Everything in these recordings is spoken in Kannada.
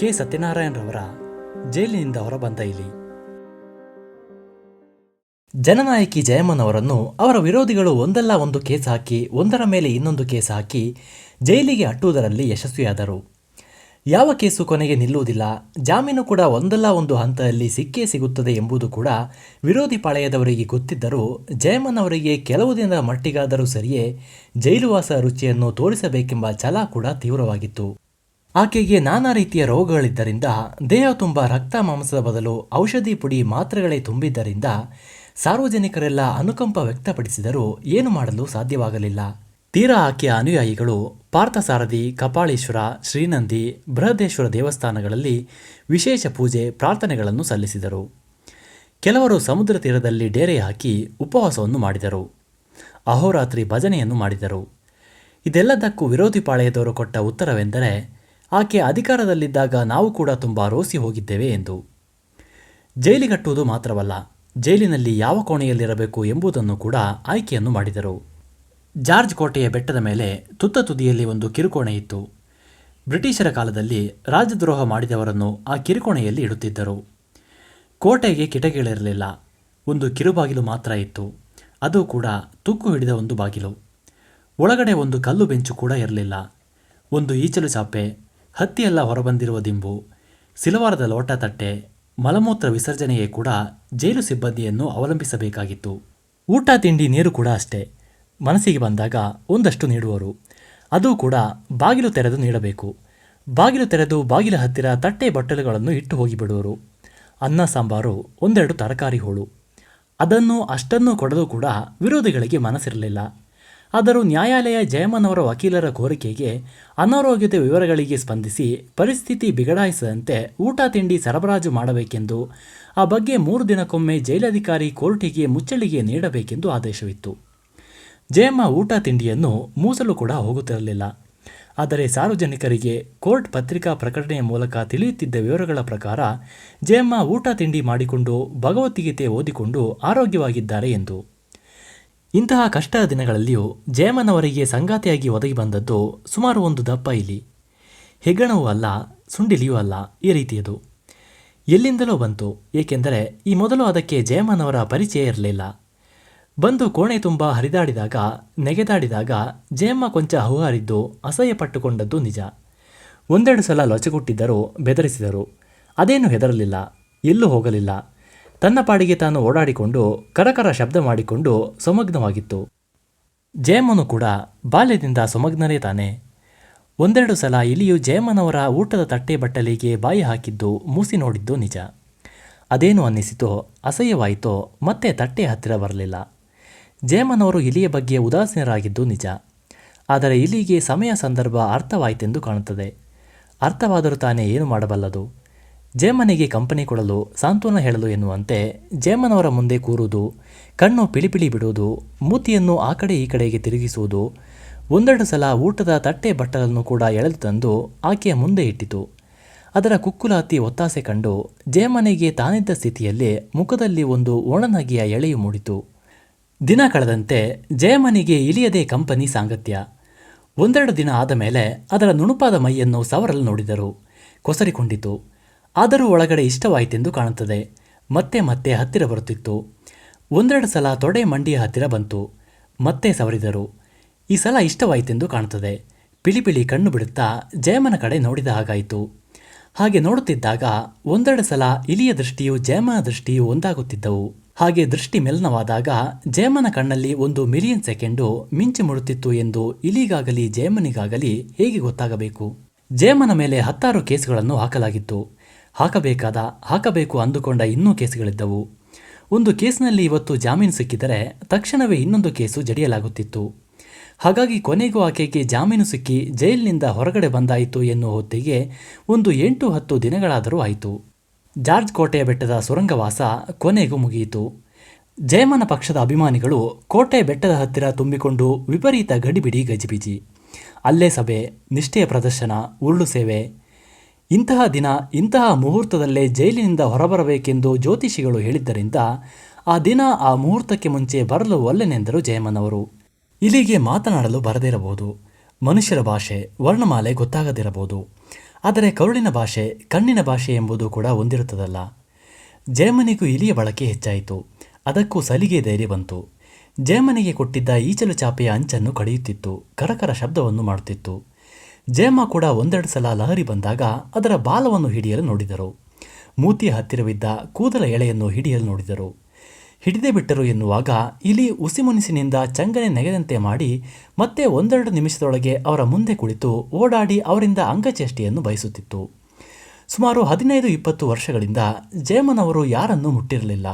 ಕೆ. ಸತ್ಯನಾರಾಯಣರವರ ಜೈಲಿನಿಂದ ಹೊರಬಂದ ಇಲ್ಲಿ. ಜನನಾಯಕಿ ಜಯಮ್ಮನವರನ್ನು ಅವರ ವಿರೋಧಿಗಳು ಒಂದಲ್ಲ ಒಂದು ಕೇಸ್ ಹಾಕಿ, ಒಂದರ ಮೇಲೆ ಇನ್ನೊಂದು ಕೇಸ್ ಹಾಕಿ ಜೈಲಿಗೆ ಅಟ್ಟುವುದರಲ್ಲಿ ಯಶಸ್ವಿಯಾದರು. ಯಾವ ಕೇಸು ಕೊನೆಗೆ ನಿಲ್ಲುವುದಿಲ್ಲ, ಜಾಮೀನು ಕೂಡ ಒಂದಲ್ಲ ಒಂದು ಹಂತದಲ್ಲಿ ಸಿಕ್ಕೇ ಸಿಗುತ್ತದೆ ಎಂಬುದು ಕೂಡ ವಿರೋಧಿ ಪಾಳೆಯದವರಿಗೆ ಗೊತ್ತಿದ್ದರೂ ಜಯಮ್ಮನವರಿಗೆ ಕೆಲವು ದಿನದ ಮಟ್ಟಿಗಾದರೂ ಸರಿಯೇ ಜೈಲುವಾಸ ರುಚಿಯನ್ನು ತೋರಿಸಬೇಕೆಂಬ ಛಲ ಕೂಡ ತೀವ್ರವಾಗಿತ್ತು. ಆಕೆಗೆ ನಾನಾ ರೀತಿಯ ರೋಗಗಳಿದ್ದರಿಂದ, ದೇಹ ತುಂಬ ರಕ್ತ ಮಾಂಸದ ಬದಲು ಔಷಧಿ ಪುಡಿ ಮಾತ್ರೆಗಳೇ ತುಂಬಿದ್ದರಿಂದ ಸಾರ್ವಜನಿಕರೆಲ್ಲ ಅನುಕಂಪ ವ್ಯಕ್ತಪಡಿಸಿದರೂ ಏನು ಮಾಡಲು ಸಾಧ್ಯವಾಗಲಿಲ್ಲ. ತೀರಾ ಆಕೆಯ ಅನುಯಾಯಿಗಳು ಪಾರ್ಥಸಾರಥಿ, ಕಪಾಳೇಶ್ವರ, ಶ್ರೀನಂದಿ, ಬೃಹದೇಶ್ವರ ದೇವಸ್ಥಾನಗಳಲ್ಲಿ ವಿಶೇಷ ಪೂಜೆ, ಪ್ರಾರ್ಥನೆಗಳನ್ನು ಸಲ್ಲಿಸಿದರು. ಕೆಲವರು ಸಮುದ್ರ ತೀರದಲ್ಲಿ ಡೇರೆ ಹಾಕಿ ಉಪವಾಸವನ್ನು ಮಾಡಿದರು. ಅಹೋರಾತ್ರಿ ಭಜನೆಯನ್ನು ಮಾಡಿದರು. ಇದೆಲ್ಲದಕ್ಕೂ ವಿರೋಧಿ ಪಾಳೆಯದವರು ಕೊಟ್ಟ ಉತ್ತರವೆಂದರೆ ಆಕೆ ಅಧಿಕಾರದಲ್ಲಿದ್ದಾಗ ನಾವು ಕೂಡ ತುಂಬ ರೋಸಿ ಹೋಗಿದ್ದೇವೆ ಎಂದು. ಜೈಲಿಗಟ್ಟುವುದು ಮಾತ್ರವಲ್ಲ, ಜೈಲಿನಲ್ಲಿ ಯಾವ ಕೋಣೆಯಲ್ಲಿರಬೇಕು ಎಂಬುದನ್ನು ಕೂಡ ಆಯ್ಕೆಯನ್ನು ಮಾಡಿದರು. ಜಾರ್ಜ್ ಕೋಟೆಯ ಬೆಟ್ಟದ ಮೇಲೆ ತುತ್ತ ತುದಿಯಲ್ಲಿ ಒಂದು ಕಿರುಕೋಣೆ ಇತ್ತು. ಬ್ರಿಟಿಷರ ಕಾಲದಲ್ಲಿ ರಾಜದ್ರೋಹ ಮಾಡಿದವರನ್ನು ಆ ಕಿರುಕೋಣೆಯಲ್ಲಿ ಇಡುತ್ತಿದ್ದರು. ಕೋಟೆಗೆ ಕಿಟಕಿಗಳಿರಲಿಲ್ಲ, ಒಂದು ಕಿರುಬಾಗಿಲು ಮಾತ್ರ ಇತ್ತು. ಅದು ಕೂಡ ತುಕ್ಕು ಹಿಡಿದ ಒಂದು ಬಾಗಿಲು. ಒಳಗಡೆ ಒಂದು ಕಲ್ಲು ಬೆಂಚು ಕೂಡ ಇರಲಿಲ್ಲ. ಒಂದು ಈಚಲು ಚಾಪೆ ಹತ್ತಿಯೆಲ್ಲ ಹೊರಬಂದಿರುವ ದಿಂಬು, ಸಿಲವಾರದ ಲೋಟ ತಟ್ಟೆ, ಮಲಮೂತ್ರ ವಿಸರ್ಜನೆಯೇ ಕೂಡ ಜೈಲು ಸಿಬ್ಬಂದಿಯನ್ನು ಅವಲಂಬಿಸಬೇಕಾಗಿತ್ತು. ಊಟ, ತಿಂಡಿ, ನೀರು ಕೂಡ ಅಷ್ಟೇ. ಮನಸ್ಸಿಗೆ ಬಂದಾಗ ಒಂದಷ್ಟು ನೀಡುವರು. ಅದು ಕೂಡ ಬಾಗಿಲು ತೆರೆದು ನೀಡಬೇಕು. ಬಾಗಿಲು ತೆರೆದು ಬಾಗಿಲ ಹತ್ತಿರ ತಟ್ಟೆ ಬಟ್ಟಲುಗಳನ್ನು ಇಟ್ಟು ಹೋಗಿಬಿಡುವರು ಅನ್ನ, ಸಾಂಬಾರು, ಒಂದೆರಡು ತರಕಾರಿ ಹೋಳು. ಅದನ್ನು ಅಷ್ಟನ್ನು ಕೊಡಲು ಕೂಡ ವಿರೋಧಿಗಳಿಗೆ ಮನಸ್ಸಿರಲಿಲ್ಲ. ಆದರೂ ನ್ಯಾಯಾಲಯ ಜಯಮ್ಮನವರ ವಕೀಲರ ಕೋರಿಕೆಗೆ ಅನಾರೋಗ್ಯದ ವಿವರಗಳಿಗೆ ಸ್ಪಂದಿಸಿ ಪರಿಸ್ಥಿತಿ ಬಿಗಡಾಯಿಸದಂತೆ ಊಟ ತಿಂಡಿ ಸರಬರಾಜು ಮಾಡಬೇಕೆಂದು, ಆ ಬಗ್ಗೆ ಮೂರು ದಿನಕ್ಕೊಮ್ಮೆ ಜೈಲಧಿಕಾರಿ ಕೋರ್ಟಿಗೆ ಮುಚ್ಚಳಿಗೆ ನೀಡಬೇಕೆಂದು ಆದೇಶವಿತ್ತು. ಜಯಮ್ಮ ಊಟ ತಿಂಡಿಯನ್ನು ಮೂಸಲು ಕೂಡ ಹೋಗುತ್ತಿರಲಿಲ್ಲ. ಆದರೆ ಸಾರ್ವಜನಿಕರಿಗೆ ಕೋರ್ಟ್ ಪತ್ರಿಕಾ ಪ್ರಕಟಣೆಯ ಮೂಲಕ ತಿಳಿಯುತ್ತಿದ್ದ ವಿವರಗಳ ಪ್ರಕಾರ ಜಯಮ್ಮ ಊಟ ತಿಂಡಿ ಮಾಡಿಕೊಂಡು ಭಗವದ್ಗೀತೆ ಓದಿಕೊಂಡು ಆರೋಗ್ಯವಾಗಿದ್ದಾರೆ ಎಂದು ಇಂತಹ ಕಷ್ಟದ ದಿನಗಳಲ್ಲಿಯೂ ಜಯಮ್ಮನವರಿಗೆ ಸಂಗಾತಿಯಾಗಿ ಒದಗಿ ಬಂದದ್ದು ಸುಮಾರು ಒಂದು ದಪ್ಪ ಇಲಿ ಹೆಗ್ಗಣವೂ ಅಲ್ಲ, ಸುಂಡಿಲಿಯೂ ಅಲ್ಲ ಈ ರೀತಿಯದು. ಎಲ್ಲಿಂದಲೋ ಬಂತು, ಏಕೆಂದರೆ ಈ ಮೊದಲು ಅದಕ್ಕೆ ಜಯಮ್ಮನವರ ಪರಿಚಯ ಇರಲಿಲ್ಲ. ಬಂದು ಕೋಣೆ ತುಂಬ ಹರಿದಾಡಿದಾಗ, ನೆಗೆದಾಡಿದಾಗ ಜಯಮ್ಮ ಕೊಂಚ ಹೌಹಾರಿದ್ದು ಅಸಹ್ಯ ಪಟ್ಟುಕೊಂಡದ್ದು ನಿಜ. ಒಂದೆರಡು ಸಲ ಲೊಚಗುಟ್ಟಿದ್ದರೂ ಬೆದರಿಸಿದರು. ಅದೇನು ಹೆದರಲಿಲ್ಲ, ಎಲ್ಲೂ ಹೋಗಲಿಲ್ಲ. ತನ್ನ ಪಾಡಿಗೆ ತಾನು ಓಡಾಡಿಕೊಂಡು, ಕರಕರ ಶಬ್ದ ಮಾಡಿಕೊಂಡು ಸಮಗ್ನವಾಗಿತ್ತು. ಜಯಮ್ಮನು ಕೂಡ ಬಾಲ್ಯದಿಂದ ಸಮಗ್ನರೇ ತಾನೆ. ಒಂದೆರಡು ಸಲ ಇಲಿಯು ಜಯಮ್ಮನವರ ಊಟದ ತಟ್ಟೆ ಬಟ್ಟಲಿಗೆ ಬಾಯಿ ಹಾಕಿದ್ದು, ಮೂಸಿ ನೋಡಿದ್ದು ನಿಜ. ಅದೇನು ಅನ್ನಿಸಿತೋ, ಅಸಹ್ಯವಾಯಿತೋ, ಮತ್ತೆ ತಟ್ಟೆ ಹತ್ತಿರ ಬರಲಿಲ್ಲ. ಜಯಮ್ಮನವರು ಇಲಿಯ ಬಗ್ಗೆ ಉದಾಸೀನರಾಗಿದ್ದು ನಿಜ. ಆದರೆ ಇಲಿಗೆ ಸಮಯ ಸಂದರ್ಭ ಅರ್ಥವಾಯಿತೆಂದು ಕಾಣುತ್ತದೆ. ಅರ್ಥವಾದರೂ ತಾನೇ ಏನು ಮಾಡಬಲ್ಲದು. ಜಯಮ್ಮನಿಗೆ ಕಂಪನಿ ಕೊಡಲು ಸಾಂತ್ವನ ಹೇಳಲು ಎನ್ನುವಂತೆ ಜೇಮನವರ ಮುಂದೆ ಕೂರುವುದು, ಕಣ್ಣು ಪಿಳಿಪಿಳಿ ಬಿಡುವುದು, ಮೂತಿಯನ್ನು ಆ ಕಡೆ ಈ ಕಡೆಗೆ ತಿರುಗಿಸುವುದು, ಒಂದೆರಡು ಸಲ ಊಟದ ತಟ್ಟೆ ಬಟ್ಟಲನ್ನು ಕೂಡ ಎಳೆದು ತಂದು ಆಕೆಯ ಮುಂದೆ ಇಟ್ಟಿತು. ಅದರ ಕುಕ್ಕುಲಾತಿ ಒತ್ತಾಸೆ ಕಂಡು ಜೇಮನೆಗೆ ತಾನಿದ್ದ ಸ್ಥಿತಿಯಲ್ಲಿ ಮುಖದಲ್ಲಿ ಒಂದು ಒಣನಗೆಯ ಎಳೆಯು ಮೂಡಿತು. ದಿನ ಕಳೆದಂತೆ ಜಯಮನಿಗೆ ಇಲಿಯದೇ ಕಂಪನಿ ಸಾಂಗತ್ಯ. ಒಂದೆರಡು ದಿನ ಆದ ಮೇಲೆ ಅದರ ನುಣುಪಾದ ಮೈಯನ್ನು ಸವರಲು ನೋಡಿದರು. ಕೊಸರಿಕೊಂಡಿತು. ಆದರೂ ಒಳಗಡೆ ಇಷ್ಟವಾಯಿತೆಂದು ಕಾಣುತ್ತದೆ. ಮತ್ತೆ ಮತ್ತೆ ಹತ್ತಿರ ಬರುತ್ತಿತ್ತು. ಒಂದೆರಡು ಸಲ ತೊಡೆ ಮಂಡಿಯ ಹತ್ತಿರ ಬಂತು. ಮತ್ತೆ ಸವರಿದರು. ಈ ಸಲ ಇಷ್ಟವಾಯಿತೆಂದು ಕಾಣುತ್ತದೆ. ಪಿಳಿಪಿಳಿ ಕಣ್ಣು ಬಿಡುತ್ತಾ ಜಯಮನ ಕಡೆ ನೋಡಿದ ಹಾಗಾಯಿತು. ಹಾಗೆ ನೋಡುತ್ತಿದ್ದಾಗ ಒಂದೆರಡು ಸಲ ಇಲಿಯ ದೃಷ್ಟಿಯು ಜಯಮನ ದೃಷ್ಟಿಯು ಒಂದಾಗುತ್ತಿದ್ದವು. ಹಾಗೆ ದೃಷ್ಟಿ ಮೆಲನವಾದಾಗ ಜಯಮನ ಕಣ್ಣಲ್ಲಿ ಒಂದು ಮಿಲಿಯನ್ ಸೆಕೆಂಡು ಮಿಂಚಿ ಮುಡುತ್ತಿತ್ತು ಎಂದು ಇಲಿಗಾಗಲಿ ಜಯಮನಿಗಾಗಲಿ ಹೇಗೆ ಗೊತ್ತಾಗಬೇಕು? ಜಯಮನ ಮೇಲೆ ಹತ್ತಾರು ಕೇಸುಗಳನ್ನು ಹಾಕಲಾಗಿತ್ತು. ಹಾಕಬೇಕಾದ, ಹಾಕಬೇಕು ಅಂದುಕೊಂಡ ಇನ್ನೂ ಕೇಸುಗಳಿದ್ದವು. ಒಂದು ಕೇಸ್ನಲ್ಲಿ ಇವತ್ತು ಜಾಮೀನು ಸಿಕ್ಕಿದರೆ ತಕ್ಷಣವೇ ಇನ್ನೊಂದು ಕೇಸು ಜಡಿಯಲಾಗುತ್ತಿತ್ತು. ಹಾಗಾಗಿ ಕೊನೆಗೂ ಆಕೆಗೆ ಜಾಮೀನು ಸಿಕ್ಕಿ ಜೈಲಿನಿಂದ ಹೊರಗಡೆ ಬಂದಾಯಿತು ಎನ್ನುವ ಹೊತ್ತಿಗೆ ಒಂದು ಎಂಟು ಹತ್ತು ದಿನಗಳಾದರೂ ಆಯಿತು. ಜಾರ್ಜ್ ಕೋಟೆಯ ಬೆಟ್ಟದ ಸುರಂಗವಾಸ ಕೊನೆಗೂ ಮುಗಿಯಿತು. ಜಯಮಾನ ಪಕ್ಷದ ಅಭಿಮಾನಿಗಳು ಕೋಟೆ ಬೆಟ್ಟದ ಹತ್ತಿರ ತುಂಬಿಕೊಂಡು ವಿಪರೀತ ಗಡಿಬಿಡಿ ಗಜಿಬಿಜಿ. ಅಲ್ಲೇ ಸಭೆ, ನಿಷ್ಠೆಯ ಪ್ರದರ್ಶನ, ಉರುಳು ಸೇವೆ ಇಂತಹ ದಿನ, ಇಂತಹ ಮುಹೂರ್ತದಲ್ಲೇ ಜೈಲಿನಿಂದ ಹೊರಬರಬೇಕೆಂದು ಜ್ಯೋತಿಷಿಗಳು ಹೇಳಿದ್ದರಿಂದ ಆ ದಿನ ಆ ಮುಹೂರ್ತಕ್ಕೆ ಮುಂಚೆ ಬರಲು ಒಲ್ಲೆನೆಂದರು ಜಯಮ್ಮನವರು ಇಲ್ಲಿಗೆ ಮಾತನಾಡಲು ಬರದಿರಬಹುದು. ಮನುಷ್ಯರ ಭಾಷೆ, ವರ್ಣಮಾಲೆ ಗೊತ್ತಾಗದಿರಬಹುದು. ಆದರೆ ಕರುಳಿನ ಭಾಷೆ, ಕಣ್ಣಿನ ಭಾಷೆ ಎಂಬುದು ಕೂಡ ಹೊಂದಿರುತ್ತದಲ್ಲ ಜಯಮನಿಗೂ ಇಲಿಯ ಬಳಕೆ ಹೆಚ್ಚಾಯಿತು. ಅದಕ್ಕೂ ಸಲಿಗೆ ಧೈರ್ಯ ಬಂತು. ಜಯಮನಿಗೆ ಕೊಟ್ಟಿದ್ದ ಈಚಲು ಚಾಪೆಯ ಅಂಚನ್ನು ಕಡಿಯುತ್ತಿತ್ತು. ಕರಕರ ಶಬ್ದವನ್ನು ಮಾಡುತ್ತಿತ್ತು. ಜಯಮ್ಮ ಕೂಡ ಒಂದೆರಡು ಸಲ ಲಹರಿ ಬಂದಾಗ ಅದರ ಬಾಲವನ್ನು ಹಿಡಿಯಲು ನೋಡಿದರು. ಮೂತಿಯ ಹತ್ತಿರವಿದ್ದ ಕೂದಲ ಎಳೆಯನ್ನು ಹಿಡಿಯಲು ನೋಡಿದರು. ಹಿಡಿದೇ ಬಿಟ್ಟರು ಎನ್ನುವಾಗ ಇಲಿ ಉಸಿಮುನಿಸಿನಿಂದ ಚಂಗನೆ ನೆಗೆದಂತೆ ಮಾಡಿ ಮತ್ತೆ ಒಂದೆರಡು ನಿಮಿಷದೊಳಗೆ ಅವರ ಮುಂದೆ ಕುಳಿತು ಓಡಾಡಿ ಅವರಿಂದ ಅಂಗಚೇಷ್ಟಿಯನ್ನು ಬಯಸುತ್ತಿತ್ತು. ಸುಮಾರು ಹದಿನೈದು ಇಪ್ಪತ್ತು ವರ್ಷಗಳಿಂದ ಜಯಮ್ಮನವರು ಯಾರನ್ನೂ ಮುಟ್ಟಿರಲಿಲ್ಲ.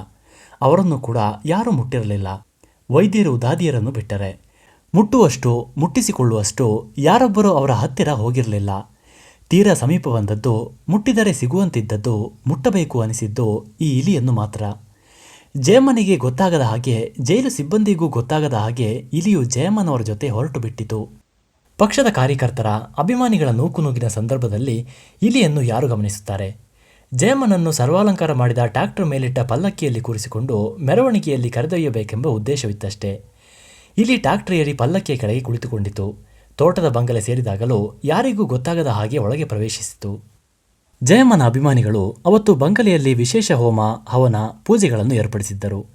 ಅವರನ್ನು ಕೂಡ ಯಾರೂ ಮುಟ್ಟಿರಲಿಲ್ಲ. ವೈದ್ಯರು ದಾದಿಯರನ್ನು ಬಿಟ್ಟರೆ. ಮುಟ್ಟುವಷ್ಟು, ಮುಟ್ಟಿಸಿಕೊಳ್ಳುವಷ್ಟು ಯಾರೊಬ್ಬರೂ ಅವರ ಹತ್ತಿರ ಹೋಗಿರಲಿಲ್ಲ. ತೀರ ಸಮೀಪ ಬಂದದ್ದು, ಮುಟ್ಟಿದರೆ ಸಿಗುವಂತಿದ್ದದ್ದು, ಮುಟ್ಟಬೇಕು ಅನಿಸಿದ್ದು ಈ ಇಲಿಯನ್ನು ಮಾತ್ರ. ಜಯಮ್ಮನಿಗೆ ಗೊತ್ತಾಗದ ಹಾಗೆ, ಜೈಲು ಸಿಬ್ಬಂದಿಗೂ ಗೊತ್ತಾಗದ ಹಾಗೆ ಇಲಿಯು ಜಯಮ್ಮನವರ ಜೊತೆ ಹೊರಟು ಬಿಟ್ಟಿತು. ಪಕ್ಷದ ಕಾರ್ಯಕರ್ತರ ಅಭಿಮಾನಿಗಳ ನೂಕುನುಗ್ಗಿನ ಸಂದರ್ಭದಲ್ಲಿ ಇಲಿಯನ್ನು ಯಾರು ಗಮನಿಸುತ್ತಾರೆ? ಜಯಮ್ಮನನ್ನು ಸರ್ವಾಲಂಕಾರ ಮಾಡಿದ ಟ್ರ್ಯಾಕ್ಟರ್ ಮೇಲಿಟ್ಟ ಪಲ್ಲಕ್ಕಿಯಲ್ಲಿ ಕೂರಿಸಿಕೊಂಡು ಮೆರವಣಿಗೆಯಲ್ಲಿ ಕರೆದೊಯ್ಯಬೇಕೆಂಬ ಉದ್ದೇಶವಿತ್ತಷ್ಟೇ. ಇಲ್ಲಿ ಟ್ರ್ಯಾಕ್ಟರ್ ಏರಿ ಪಲ್ಲಕ್ಕಿಯ ಕೆಳಗೆ ಕುಳಿತುಕೊಂಡಿತು. ತೋಟದ ಬಂಗಲೆ ಸೇರಿದಾಗಲೂ ಯಾರಿಗೂ ಗೊತ್ತಾಗದ ಹಾಗೆ ಒಳಗೆ ಪ್ರವೇಶಿಸಿತು. ಜಯಮ್ಮನ ಅಭಿಮಾನಿಗಳು ಅವತ್ತು ಬಂಗಲೆಯಲ್ಲಿ ವಿಶೇಷ ಹೋಮ, ಹವನ, ಪೂಜೆಗಳನ್ನು ಏರ್ಪಡಿಸಿದ್ದರು.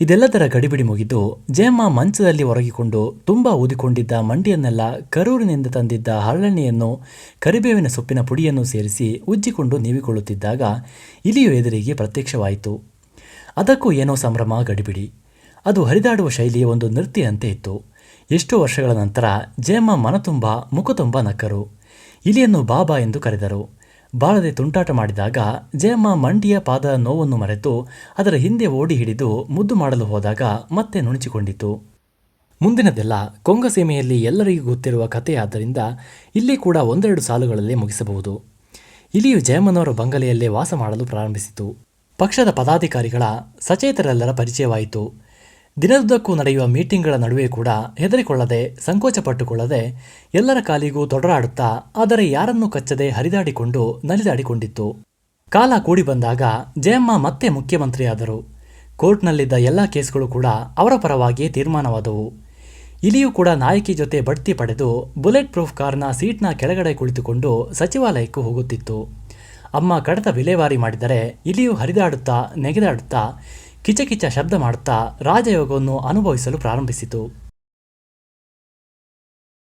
ಇದೆಲ್ಲದರ ಗಡಿಬಿಡಿ ಮುಗಿದು ಜಯಮ್ಮ ಮಂಚದಲ್ಲಿ ಒರಗಿಕೊಂಡು ತುಂಬ ಊದಿಕೊಂಡಿದ್ದ ಮಂಡಿಯನ್ನೆಲ್ಲ ಕರೂರಿನಿಂದ ತಂದಿದ್ದ ಹರಳೆಣ್ಣೆಯನ್ನು, ಕರಿಬೇವಿನ ಸೊಪ್ಪಿನ ಪುಡಿಯನ್ನು ಸೇರಿಸಿ ಉಜ್ಜಿಕೊಂಡು ನೀವಿಕೊಳ್ಳುತ್ತಿದ್ದಾಗ ಇಲಿಯು ಎದುರಿಗೆ ಪ್ರತ್ಯಕ್ಷವಾಯಿತು. ಅದಕ್ಕೂ ಏನೋ ಸಂಭ್ರಮ, ಗಡಿಬಿಡಿ. ಅದು ಹರಿದಾಡುವ ಶೈಲಿಯ ಒಂದು ನೃತ್ಯಂತೆ ಇತ್ತು. ಎಷ್ಟೋ ವರ್ಷಗಳ ನಂತರ ಜಯಮ್ಮ ಮನತುಂಬ, ಮುಖತುಂಬ ನಕ್ಕರು. ಇಲಿಯನ್ನು ಬಾಬಾ ಎಂದು ಕರೆದರು. ಬಾರದೆ ತುಂಟಾಟ ಮಾಡಿದಾಗ ಜಯಮ್ಮ ಮಂಡಿಯ ಪಾದ ನೋವನ್ನು ಮರೆತು ಅದರ ಹಿಂದೆ ಓಡಿ ಹಿಡಿದು ಮುದ್ದು ಮಾಡಲು ಹೋದಾಗ ಮತ್ತೆ ನುಣುಚಿಕೊಂಡಿತು. ಮುಂದಿನದೆಲ್ಲ ಕೊಂಗಸೀಮೆಯಲ್ಲಿ ಎಲ್ಲರಿಗೂ ಗೊತ್ತಿರುವ ಕಥೆಯಾದ್ದರಿಂದ ಇಲ್ಲಿ ಕೂಡ ಒಂದೆರಡು ಸಾಲುಗಳಲ್ಲಿ ಮುಗಿಸಬಹುದು. ಇಲಿಯು ಜಯಮ್ಮನವರ ಬಂಗಲೆಯಲ್ಲೇ ವಾಸ ಮಾಡಲು ಪ್ರಾರಂಭಿಸಿತು. ಪಕ್ಷದ ಪದಾಧಿಕಾರಿಗಳ ಸಚೇತರೆಲ್ಲರ ಪರಿಚಯವಾಯಿತು. ದಿನದುದ್ದಕ್ಕೂ ನಡೆಯುವ ಮೀಟಿಂಗ್ಗಳ ನಡುವೆ ಕೂಡ ಹೆದರಿಕೊಳ್ಳದೆ, ಸಂಕೋಚಪಟ್ಟುಕೊಳ್ಳದೆ ಎಲ್ಲರ ಕಾಲಿಗೂ ತೊಡರಾಡುತ್ತಾ, ಆದರೆ ಯಾರನ್ನೂ ಕಚ್ಚದೆ ಹರಿದಾಡಿಕೊಂಡು ನಲಿದಾಡಿಕೊಂಡಿತ್ತು. ಕಾಲ ಕೂಡಿ ಬಂದಾಗ ಜಯಮ್ಮ ಮತ್ತೆ ಮುಖ್ಯಮಂತ್ರಿಯಾದರು. ಕೋರ್ಟ್ನಲ್ಲಿದ್ದ ಎಲ್ಲ ಕೇಸ್ಗಳು ಕೂಡ ಅವರ ಪರವಾಗಿಯೇ ತೀರ್ಮಾನವಾದವು. ಇಲಿಯೂ ಕೂಡ ನಾಯಕಿ ಜೊತೆ ಬಡ್ತಿ ಪಡೆದು ಬುಲೆಟ್ ಪ್ರೂಫ್ ಕಾರ್ನ ಸೀಟ್ನ ಕೆಳಗಡೆ ಕುಳಿತುಕೊಂಡು ಸಚಿವಾಲಯಕ್ಕೂ ಹೋಗುತ್ತಿತ್ತು. ಅಮ್ಮ ಕಡತ ವಿಲೇವಾರಿ ಮಾಡಿದರೆ ಇಲಿಯು ಹರಿದಾಡುತ್ತಾ, ನೆಗೆದಾಡುತ್ತಾ ಕಿಚಕಿಚ ಶಬ್ದ ಮಾಡುತ್ತಾ ರಾಜಯೋಗವನ್ನು ಅನುಭವಿಸಲು ಪ್ರಾರಂಭಿಸಿತು.